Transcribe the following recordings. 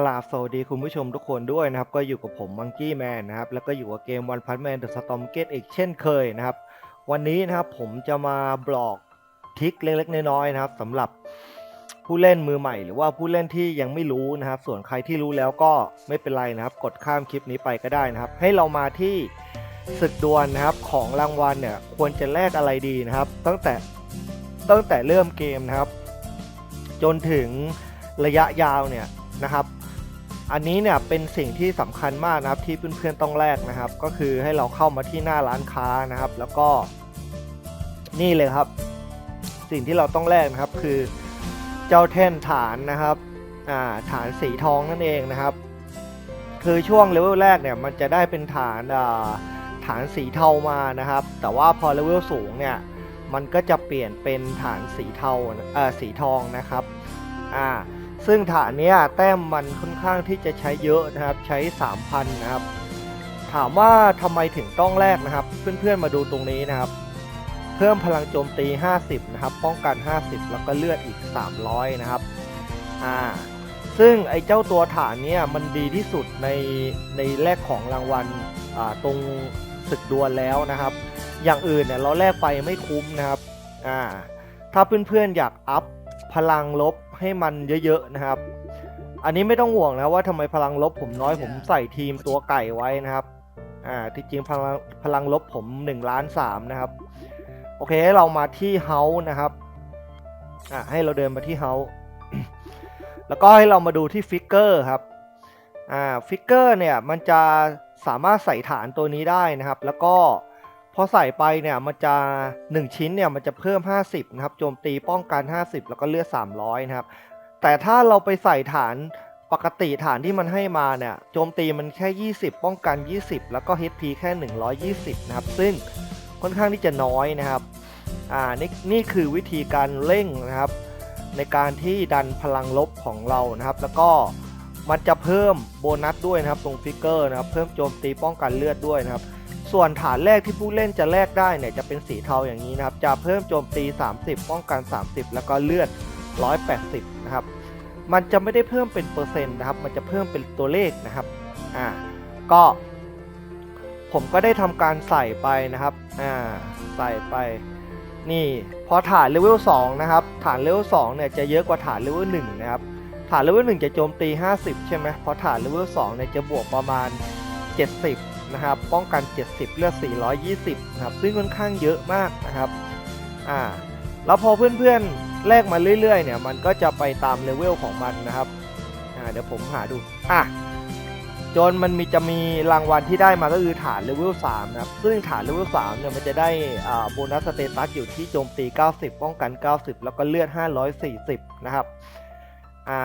กราบสวัสดีคุณผู้ชมทุกคนด้วยนะครับ ก็อยู่กับผมมังกี้แมนนะครับ แล้วก็อยู่กับเกมวันพันแมนเดอะสตอมเกตอีกเช่นเคยนะครับ วันนี้นะครับผมจะมาบอกทริคเล็กๆน้อยๆนะครับสำหรับผู้เล่นมือใหม่ หรือว่าผู้เล่นที่ยังไม่รู้นะครับ ส่วนใครที่รู้แล้วก็ไม่เป็นไรนะครับ กดข้ามคลิปนี้ไปก็ได้นะครับ ให้เรามาที่ศึกดวลนะครับของรางวัลเนี่ยควรจะแลกอะไรดีนะครับ ตั้งแต่ตั้งแต่เริ่มเกมนะครับ จนถึงระยะยาวเนี่ยนะครับ อันนี้เนี่ยเป็นสิ่งที่สำคัญมากนะครับที่เพื่อนๆต้องแลกนะครับ ก็คือให้เราเข้ามาที่หน้าร้านค้านะครับ แล้วก็นี่เลยครับ สิ่งที่เราต้องแลกนะครับคือเจ้าแท่นฐานนะครับอ่าฐานสีทองนั่นเองนะครับ คือช่วงเลเวลแรกเนี่ยมันจะได้เป็นฐานอ่าฐานสีเทามานะครับ แต่ว่าพอเลเวลสูงเนี่ยมันก็จะเปลี่ยนเป็นฐานสีเทาเอ่อสีทองนะครับอ่า ซึ่งฐานเนี้ยแต้มมันค่อนข้างที่จะใช้เยอะนะครับใช้ 3,000 นะครับ ถามว่าทำไมถึงต้องแลกนะครับ เพื่อนๆมาดูตรงนี้นะครับ เพิ่มพลังโจมตี 50 นะครับ ป้องกัน 50 แล้วก็เลือดอีก 300 นะครับอ่าซึ่งไอ้เจ้าตัวฐานเนี้ยมันดีที่สุดในในแลกของรางวัลอ่าตรงศึกดวลแล้วนะครับ อย่างอื่นเนี่ยเราแลกไปไม่คุ้มนะครับอ่าถ้าเพื่อนๆอยากอัพพลังลบ ให้มันเยอะๆนะครับ อันนี้ไม่ต้องห่วงนะว่าทำไมพลังลบผมน้อยผมใส่ทีมตัวไก่ไว้นะครับ อ่าที่จริงพลังพลังลบผม1ล้าน3นะครับ โอเคเรามาที่เฮาส์นะครับ อ่าให้เราเดินมาที่เฮาส์แล้วก็ให้เรามาดูที่ฟิกเกอร์ครับ อ่าฟิกเกอร์เนี่ยมันจะสามารถใส่ฐานตัวนี้ได้นะครับ แล้วก็ อใส่ไปเนี่ยมันจะ 1 ชิ้นเนี่ยมันจะเพิ่ม 50 นะครับโจมตีป้องกัน 50 แล้วก็เลือด 300 นะครับ แต่ถ้าเราไปใส่ฐานปกติฐานที่มันให้มาเนี่ยโจมตีมันแค่ 20 ป้องกัน 20 แล้วก็ HP แค่ 120 นะครับ ซึ่งค่อนข้างที่จะน้อยนะครับอ่านี่นี่คือวิธีการเร่งนะครับ ในการที่ดันพลังลบของเรานะครับ แล้วก็มันจะเพิ่มโบนัสด้วยนะครับตรงฟิกเกอร์นะครับ เพิ่มโจมตีป้องกันเลือดด้วยนะครับ ส่วนฐานแรกที่ผู้เล่นจะแลกได้เนี่ยจะเป็นสีเทาอย่างนี้นะครับ จะเพิ่มโจมตี 30 ป้องกัน 30 แล้วก็เลือด 180 นะครับ มันจะไม่ได้เพิ่มเป็นเปอร์เซ็นต์นะครับ มันจะเพิ่มเป็นตัวเลขนะครับ อ่า ก็ ผมก็ได้ทำการใส่ไปนะครับ อ่า ใส่ไป นี่ พอฐานเลเวล 2 นะครับ ฐานเลเวล 2 เนี่ยจะเยอะกว่าฐานเลเวล 1 นะครับ ฐานเลเวล 1 จะโจมตี 50 ใช่ไหมพอฐานเลเวล 2 เนี่ยจะบวกประมาณ 70 นะครับ ป้องกัน 70 เลือด 420 นะครับ ซึ่งค่อนข้างเยอะมากนะครับ อ่า แล้วพอเพื่อนๆแลกมาเรื่อยๆ เนี่ย มันก็จะไปตามเลเวลของมันนะครับ อ่า เดี๋ยวผมหาดู อะ จนมันมีจะมีรางวัลที่ได้มาก็คือฐานเลเวล3นะครับ ซึ่งฐานเลเวล3เนี่ย มันจะได้ อ่า โบนัสสเตตัสอยู่ที่โจมตี 90 ป้องกัน 90 แล้วก็เลือด 540 นะครับอ่า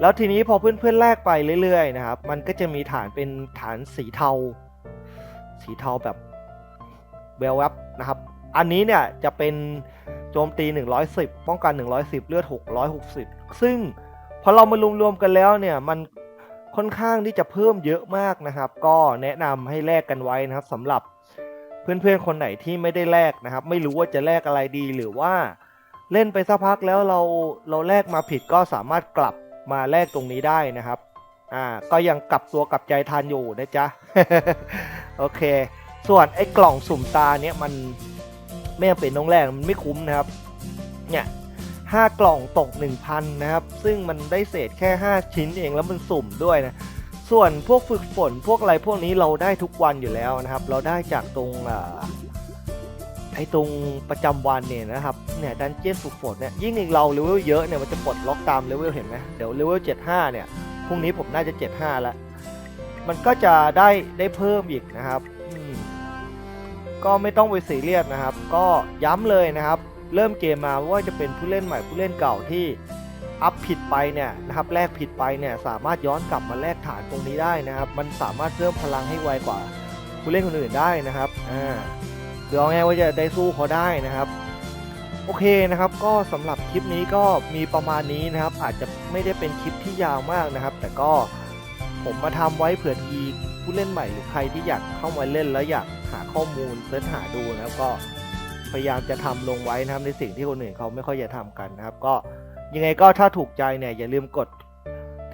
แล้วทีนี้พอเพื่อนๆแลกไปเรื่อยๆนะครับ มันก็จะมีฐานเป็นฐานสีเทา สีเทาแบบเวลวับนะครับ อันนี้เนี่ยจะเป็นโจมตี 110 ป้องกัน 110 เลือด 660 ซึ่งพอเรามารวมๆกันแล้วเนี่ยมันค่อนข้างที่จะเพิ่มเยอะมากนะครับ ก็แนะนำให้แลกกันไว้นะครับสำหรับเพื่อนๆคนไหนที่ไม่ได้แลกนะครับ ไม่รู้ว่าจะแลกอะไรดีหรือว่าเล่นไปสักพักแล้วเราเราแลกมาผิดก็สามารถกลับมาแลกตรงนี้ได้นะครับ อ่าก็ยังกลับตัวกลับใจทันอยู่นะจ๊ะโอเค ส่วนไอ้กล่องสุ่มตาเนี่ยมันไม่เป็นต้องแลกมันไม่คุ้มนะครับเนี่ยห้ากล่องตก 1,000 นะครับ ซึ่งมันได้เศษแค่ 5 ชิ้นเองแล้วมันสุ่มด้วยนะ ส่วนพวกฝึกฝนพวกอะไรพวกนี้เราได้ทุกวันอยู่แล้วนะครับ เราได้จากตรงไอ้ตรงประจำวันเนี่ยนะครับเนี่ยดันเจี้ยนฝึกฝนเนี่ยยิ่งเราเลเวลเยอะเนี่ยมันจะปลดล็อกตามเลเวลเห็นไหมเดี๋ยวเลเวล75 เนี่ย พรุ่งนี้ผมน่าจะ 75 แล้ว มันก็จะได้ได้เพิ่มอีกนะครับ ก็ไม่ต้องไปซีเรียสนะครับ ก็ย้ำเลยนะครับ เริ่มเกมมาว่าจะเป็นผู้เล่นใหม่ผู้เล่นเก่าที่อัพผิดไปเนี่ยนะครับแลกผิดไปเนี่ยสามารถย้อนกลับมาแลกฐานตรงนี้ได้นะครับ มันสามารถเพิ่มพลังให้ไวกว่าผู้เล่นคนอื่นได้นะครับอ่าคือเอาง่ายว่าจะได้สู้เขาได้นะครับ โอเคนะครับก็สำหรับคลิปนี้ก็มีประมาณนี้นะครับ อาจจะไม่ได้เป็นคลิปที่ยาวมากนะครับ แต่ก็ผมมาทำไว้เผื่อทีผู้เล่นใหม่หรือใครที่อยากเข้ามาเล่นแล้วอยากหาข้อมูลเสิร์ชหาดูนะครับก็พยายามจะทำลงไว้นะครับในสิ่งที่คนอื่นเขาไม่ค่อยจะทำกันนะครับ ก็ยังไงก็ถ้าถูกใจเนี่ยอย่าลืมกด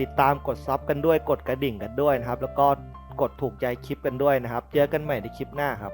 ติดตามกดซับกันด้วยกดกระดิ่งกันด้วยนะครับ แล้วก็กดถูกใจคลิปกันด้วยนะครับ เจอกันใหม่ในคลิปหน้าครับ